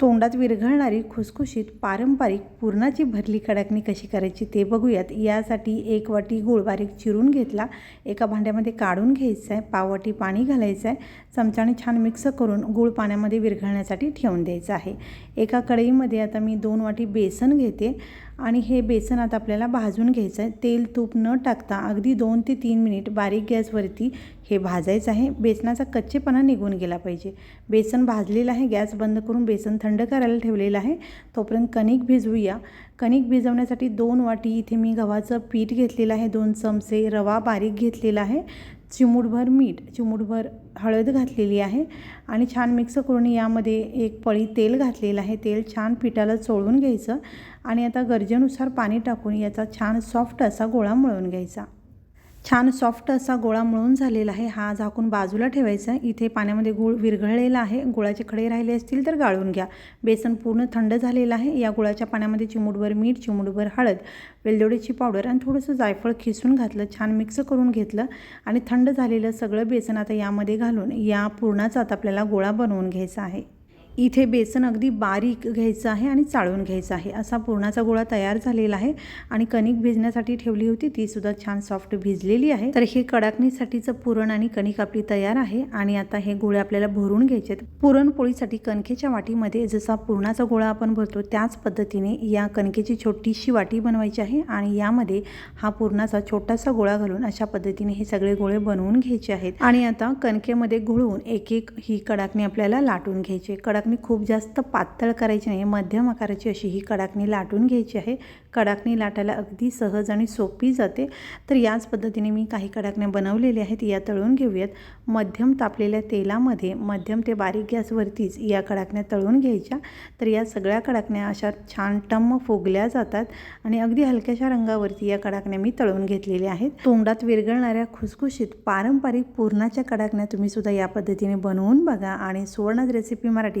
तोंडात विरघळणारी खुसखुशीत पारंपरिक पुरणाची भरली कडाकणी कशी करायची ते बघूयात. यासाठी एक वाटी गूळ बारीक चिरून घेतला. एका भांड्यामध्ये काढून घ्यायचं आहे पाववाटी पाणी घालायचं आहे चमच्याने छान मिक्स करून गूळ पाण्यामध्ये विरघळण्यासाठी ठेवून द्यायचं आहे. एका कढईमध्ये आता मी दोन वाटी बेसन घेते. आणि हे बेसन आता आपल्याला भाजून घ्यायचं आहे. तेल तूप न टाकता अगदी दोन ते तीन मिनिट बारीक गॅसवरती हे भाजायचं आहे. बेसनाचा कच्चेपणा निघून गेला पाहिजे. बेसन भाजलेलं आहे. गॅस बंद करून बेसन थंड करायला ठेवलेलं आहे. तोपर्यंत कणिक भिजवूया. कणिक भिजवण्यासाठी दोन वाटी इथे मी गव्हाचं पीठ घेतलेलं आहे. दोन चमचे रवा बारीक घेतलेला आहे. चिमूटभर मीठ चिमूटभर हळद घातलेली आहे आणि छान मिक्स करून यामध्ये एक पळी तेल घातलेलं आहे. तेल छान पिठाला चोळून घ्यायचं आणि आता गरजेनुसार पाणी टाकून याचा छान सॉफ्ट असा गोळा मळून घ्यायचा. छान सॉफ्ट असा गोळा मळून झालेला आहे. हा झाकून बाजूला ठेवायचा इथे पाण्यामध्ये गूळ विरघळलेला आहे. गुळाचे खडे राहिले असतील तर गाळून घ्या. बेसन पूर्ण थंड झालेलं आहे. या गुळाच्या पाण्यामध्ये चिमूटभर मीठ चिमूटभर हळद वेलदोडीची पावडर आणि थोडंसं जायफळ खिसून घातलं. छान मिक्स करून घेतलं आणि थंड झालेलं सगळं बेसन आता यामध्ये घालून या पूर्णाचा आता आपल्याला गोळा बनवून घ्यायचा आहे. इथे बेसन अगदी बारीक घ्यायचं आहे आणि चाळून घ्यायचं आहे. असा पुरणाचा गोळा तयार झालेला आहे आणि कणिक भिजण्यासाठी ठेवली होती. ती सुद्धा छान सॉफ्ट भिजलेली आहे. तर हे कडाकणीसाठीचं पुरण आणि कणिक आपली तयार आहे आणि आता हे गोळे आपल्याला भरून घ्यायचे आहेत. पुरणपोळीसाठी कणकेच्या वाटीमध्ये जसा पुरणाचा गोळा आपण भरतो त्याच पद्धतीने या कणकेची छोटीशी वाटी बनवायची आहे आणि यामध्ये हा पुरणाचा छोटासा गोळा घालून अशा पद्धतीने हे सगळे गोळे बनवून घ्यायचे आहेत. आणि आता कणकेमध्ये घोळून एक एक ही कडाकणी आपल्याला लाटून घ्यायची कडाकणी खूप जास्त पातळ करायची नाही मध्यम आकाराची अशी ही कडाकणी लाटून घ्यायची आहे. कडाकणी लाटायला अगदी सहज आणि सोपी जाते. तर याच पद्धतीने मी काही कडाकण्या बनवलेल्या आहेत या तळून घेऊयात. मध्यम तापलेल्या तेलामध्ये मध्यम ते बारीक गॅसवरतीच या कडाकण्या तळून घ्यायच्या. तर या सगळ्या कडाकण्या अशा छान टम्म फोगल्या जातात आणि अगदी हलक्याशा रंगावरती या कडाकण्या मी तळून घेतलेल्या आहेत. तोंडात विरघळणाऱ्या खुसखुशीत पारंपरिक पूर्णाच्या कडाकण्या तुम्ही सुद्धा या पद्धतीने बनवून बघा आणि सुवर्णाज रेसिपी मराठी